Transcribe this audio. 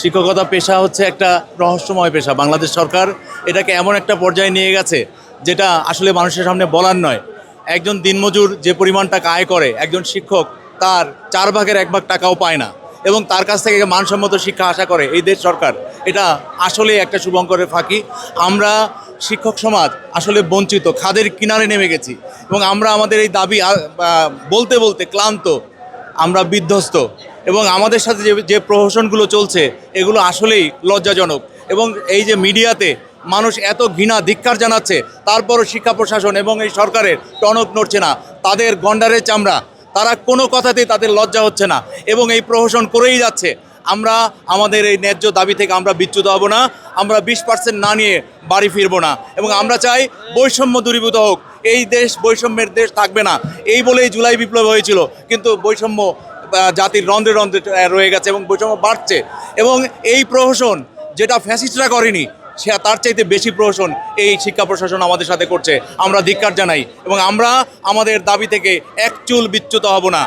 শিক্ষকতা পেশা হচ্ছে একটা রহস্যময় পেশা। বাংলাদেশ সরকার এটাকে এমন একটা পর্যায়ে নিয়ে গেছে, যেটা আসলে মানুষের সামনে বলার নয়। একজন দিনমজুর যে পরিমাণ টাকা আয় করে, একজন শিক্ষক, তার চার ভাগের এক ভাগ টাকাও পায় না। এবং তার কাছ থেকে মানসম্মত শিক্ষা আশা করে এই দেশ সরকার। এটা আসলে একটা শুভঙ্করের ফাঁকি। আমরা শিক্ষক সমাজ আসলে বঞ্চিত, খাদের কিনারে নেমে গেছি। এবং আমরা আমাদের এই দাবি বলতে বলতে ক্লান্ত আমরা বিধ্বস্ত এবং আমাদের সাথে যে যে প্রহসনগুলো চলছে, এগুলো আসলেই লজ্জাজনক। এবং এই যে মিডিয়াতে মানুষ এত ঘৃণা ধিক্ষার জানাচ্ছে, তারপরও শিক্ষা প্রশাসন এবং এই সরকারের টনক নড়ছে না। তাদের গন্ডারের চামড়া, তারা কোনো কথাতেই তাদের লজ্জা হচ্ছে না এবং এই প্রহসন করেই যাচ্ছে। আমরা আমাদের এই ন্যায্য দাবি থেকে আমরা বিচ্যুত হব না, আমরা বিশ পার্সেন্ট না নিয়ে বাড়ি ফিরবো না। এবং আমরা চাই বৈষম্য দূরীভূত হোক। এই দেশ বৈষম্যের দেশ থাকবে না। এই বলেই জুলাই বিপ্লব হয়েছিল। কিন্তু বৈষম্য জাতির রন্ধ্রে রন্ধ্রে রয়ে গেছে এবং বৈষম্য বাড়ছে। এবং এই প্রহসন যেটা ফ্যাসিস্টরা করেনি, সে তার চাইতে বেশি প্রহসন এই শিক্ষা প্রশাসন আমাদের সাথে করছে। আমরা ধিক্কার জানাই। এবং আমরা আমাদের দাবি থেকে এক চুল বিচ্যুত হব না।